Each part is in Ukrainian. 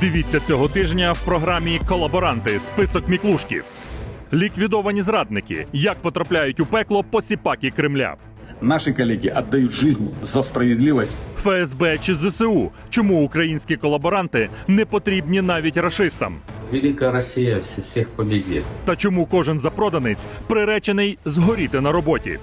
Дивіться цього тижня в програмі Колаборанти. Список Міклушків. Ліквідовані зрадники. Як потрапляють у пекло посіпаки Кремля. Наши коллеги отдают жизнь за справедливость. ФСБ чи ЗСУ. Чому українські колаборанти не потрібні навіть рашистам? Великая Россия вс- всех. Та чому кожен запроданець приречений згоріти на роботі?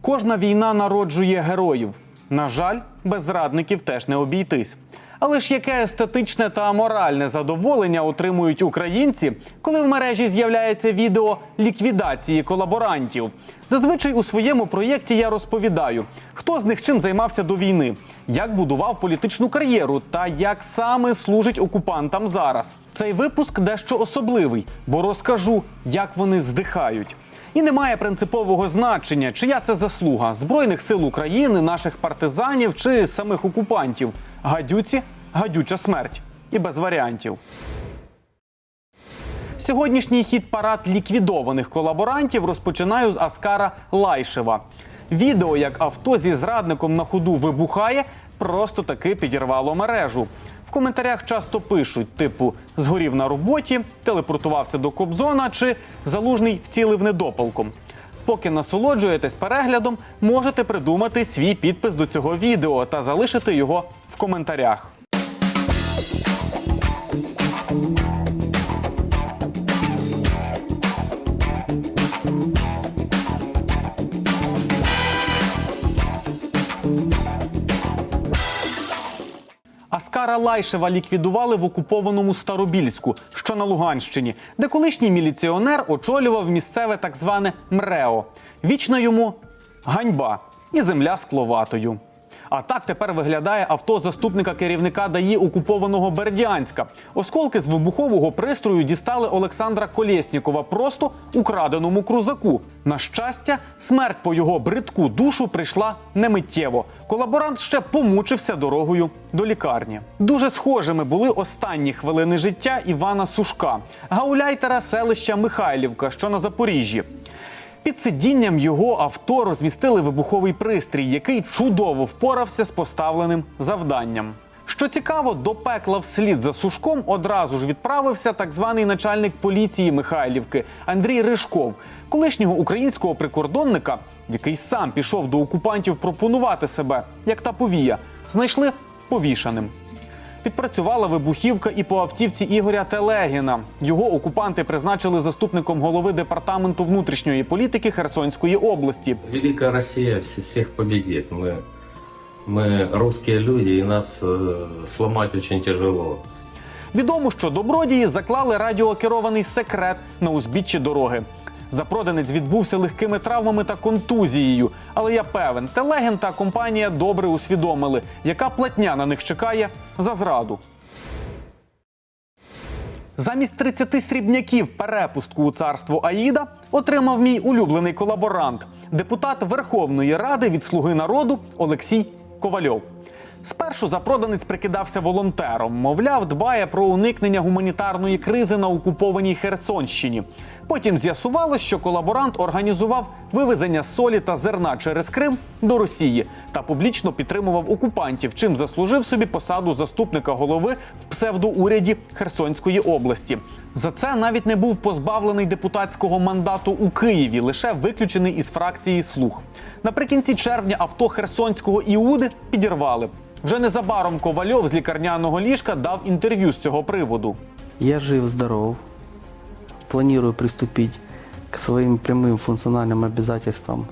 Кожна війна народжує героїв. На жаль, без зрадників теж не обійтись. Але ж яке естетичне та моральне задоволення отримують українці, коли в мережі з'являється відео ліквідації колаборантів? Зазвичай у своєму проєкті я розповідаю, хто з них чим займався до війни, як будував політичну кар'єру та як саме служить окупантам зараз. Цей випуск дещо особливий, бо розкажу, як вони здихають. І немає принципового значення, чия це заслуга Збройних сил України, наших партизанів чи самих окупантів. Гадюці гадюча смерть. І без варіантів. Сьогоднішній хід парад ліквідованих колаборантів розпочинаю з Аскара Лайшева. Відео, як авто зі зрадником на ходу вибухає, просто таки підірвало мережу. В коментарях часто пишуть: типу згорів на роботі, телепортувався до Кобзона чи залужний вцілив недопалком. Поки насолоджуєтесь переглядом, можете придумати свій підпис до цього відео та залишити його в коментарях. Аскара Лайшева ліквідували в окупованому Старобільську, що на Луганщині, де колишній міліціонер очолював місцеве так зване МРЕО. Вічна йому ганьба і земля скловатою. А так тепер виглядає авто заступника керівника ДАІ окупованого Бердянська. Осколки з вибухового пристрою дістали Олександра Колєснікова просто у краденому крузаку. На щастя, смерть по його бридку душу прийшла немиттєво. Колаборант ще помучився дорогою до лікарні. Дуже схожими були останні хвилини життя Івана Сушка, гауляйтера селища Михайлівка, що на Запоріжжі. Під сидінням його авто розмістили вибуховий пристрій, який чудово впорався з поставленим завданням. Що цікаво, до пекла вслід за сушком одразу ж відправився так званий начальник поліції Михайлівки Андрій Рижков, колишнього українського прикордонника, який сам пішов до окупантів пропонувати себе, як та повія, знайшли повішаним. Підпрацювала вибухівка і по автівці Ігоря Телегіна. Його окупанти призначили заступником голови департаменту внутрішньої політики Херсонської області. Великая Россия вс- всех победит. Мы, мы русские люди, и нас э, сломать очень тяжело. Відомо, що добродії заклали радіокерований секрет на узбіччі дороги. Запроданець відбувся легкими травмами та контузією. Але я певен, Телегін та компанія добре усвідомили, яка платня на них чекає за зраду. Замість 30 срібняків перепустку у царство Аїда отримав мій улюблений колаборант, депутат Верховної Ради від Слуги народу Олексій Ковальов. Спершу запроданець прикидався волонтером, мовляв, дбає про уникнення гуманітарної кризи на окупованій Херсонщині. Потім з'ясувалось, що колаборант організував вивезення солі та зерна через Крим до Росії та публічно підтримував окупантів, чим заслужив собі посаду заступника голови в псевдоуряді Херсонської області. За це навіть не був позбавлений депутатського мандату у Києві, лише виключений із фракції Слуг. Наприкінці червня авто Херсонського Іуди підірвали. Вже незабаром Ковальов з лікарняного ліжка дав інтерв'ю з цього приводу. Я жив-здоров. Планирую приступить к своим прямым функциональным обязательствам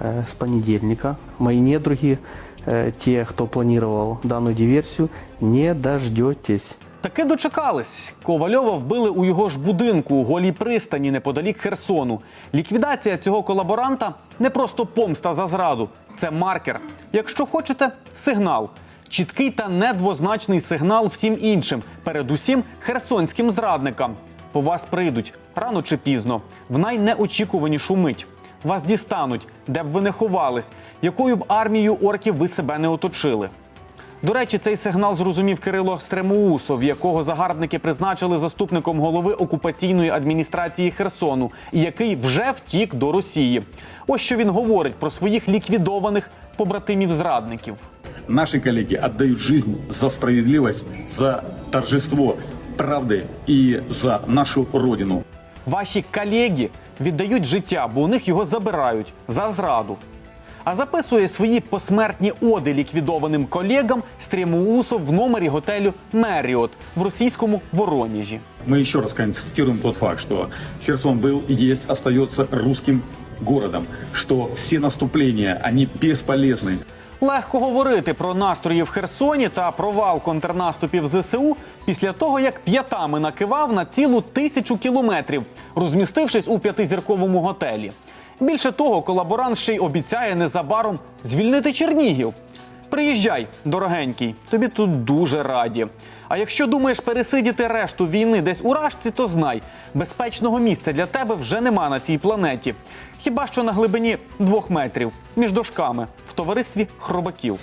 э, с понедельника. Мои недруги, э, те, кто планировал данную диверсию, не дождетесь. Таки дочекались. Ковальова вбили у його ж будинку у голій пристані неподалік Херсону. Ліквідація цього колаборанта не просто помста за зраду, це маркер. Якщо хочете, сигнал. Чіткий та недвозначний сигнал всім іншим, передусім херсонським зрадникам. По вас прийдуть рано чи пізно, в найнеочікуванішу мить. Вас дістануть, де б ви не ховались, якою б армією орків ви себе не оточили. До речі, цей сигнал зрозумів Кирило Стремоусов, якого загарбники призначили заступником голови окупаційної адміністрації Херсону, і який вже втік до Росії. Ось що він говорить про своїх ліквідованих побратимів зрадників. Наши коллеги отдают жизнь за справедливость, за торжество правды и за нашу Родину. Ваші колеги віддають життя, бо у них його забирають за зраду А записує свої посмертні оди ліквідованим колегам Стрімоусов в номері готелю Меріот в російському Воронежі. Мы еще раз констатируем тот факт, что Херсон был, есть, остается русским городом, что все наступления, они бесполезны. Легко говорити про настрої в Херсоні та провал контрнаступів ЗСУ після того, як п'ятами накивав на цілу тисячу кілометрів, розмістившись у п'ятизірковому готелі. Більше того, колаборант ще й обіцяє незабаром звільнити Чернігів. Приїжджай, дорогенький, тобі тут дуже раді. А якщо думаєш пересидіти решту війни десь у рашці, то знай, безпечного місця для тебе вже нема на цій планеті. Хіба що на глибині двох метрів між дошками в товаристві хробаків.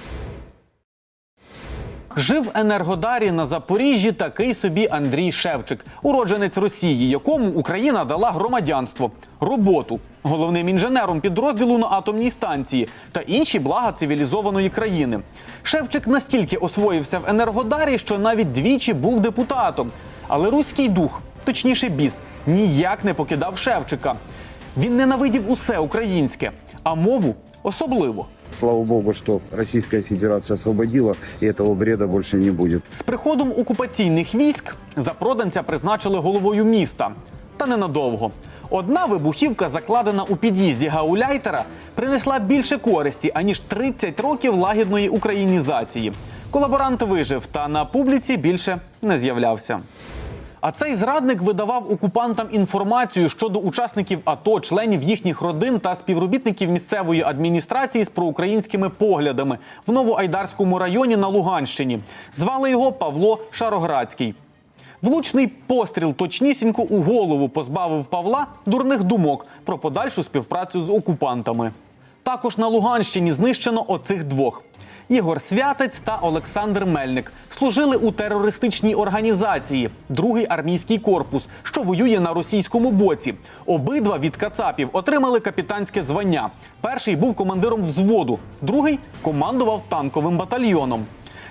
Жив Енергодарі на Запоріжжі такий собі Андрій Шевчик, уродженець Росії, якому Україна дала громадянство, роботу, головним інженером підрозділу на атомній станції та інші блага цивілізованої країни. Шевчик настільки освоївся в Енергодарі, що навіть двічі був депутатом. Але руський дух, точніше біс, ніяк не покидав Шевчика. Він ненавидів усе українське, а мову особливо. Слава богу, что Российская Федерация освободила, и этого бреда больше не будет. З приходом окупаційних військ запроданця призначили головою міста. Та ненадовго. Одна вибухівка, закладена у під'їзді гауляйтера, принесла більше користі, аніж 30 років лагідної українізації. Колаборант вижив та на публіці більше не з'являвся. А цей зрадник видавав окупантам інформацію щодо учасників АТО, членів їхніх родин та співробітників місцевої адміністрації з проукраїнськими поглядами в Новоайдарському районі на Луганщині. Звали його Павло Шароградський. Влучний постріл точнісінько у голову позбавив Павла дурних думок про подальшу співпрацю з окупантами. Також на Луганщині знищено оцих двох. Ігор Святець та Олександр Мельник служили у терористичній організації Другий армійський корпус, що воює на російському боці. Обидва від Кацапів отримали капітанське звання. Перший був командиром взводу, другий командував танковим батальйоном.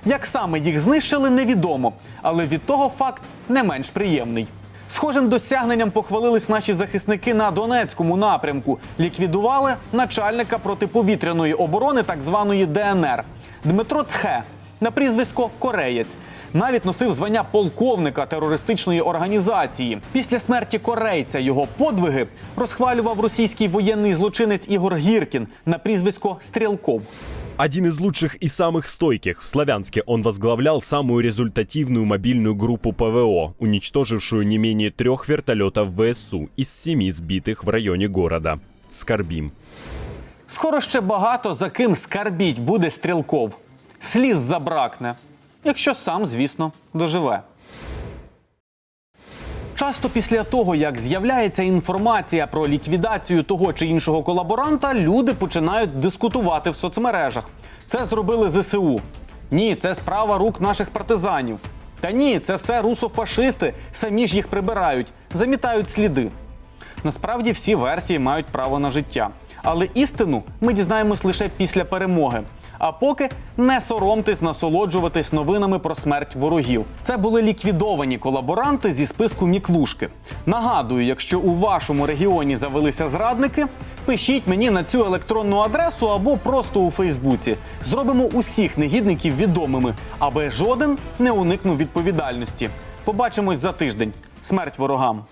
Як саме їх знищили, невідомо, але від того факт не менш приємний. Схожим досягненням похвалились наші захисники на Донецькому напрямку. Ліквідували начальника протиповітряної оборони так званої ДНР Дмитро Цхе на прізвисько Кореєць. Навіть носив звання полковника терористичної організації. Після смерті корейця його подвиги розхвалював російський воєнний злочинець Ігор Гіркін на прізвисько Стрілков. Один из лучших и самых стойких. В Славянске он возглавлял самую результативную мобильную группу ПВО, уничтожившую не менее трех вертолетов ВСУ из семи сбитых в районе города. Скорбим. Скоро ще багато за ким скарбіть буде стрілков. Сліз забракне, якщо сам, звісно, доживе. Часто після того, як з'являється інформація про ліквідацію того чи іншого колаборанта, люди починають дискутувати в соцмережах. Це зробили ЗСУ. Ні, це справа рук наших партизанів. Та ні, це все русофашисти, самі ж їх прибирають, замітають сліди. Насправді всі версії мають право на життя. Але істину ми дізнаємось лише після перемоги. А поки не соромтесь насолоджуватись новинами про смерть ворогів. Це були ліквідовані колаборанти зі списку Міклушки. Нагадую, якщо у вашому регіоні завелися зрадники, пишіть мені на цю електронну адресу або просто у Фейсбуці. Зробимо усіх негідників відомими, аби жоден не уникнув відповідальності. Побачимось за тиждень. Смерть ворогам!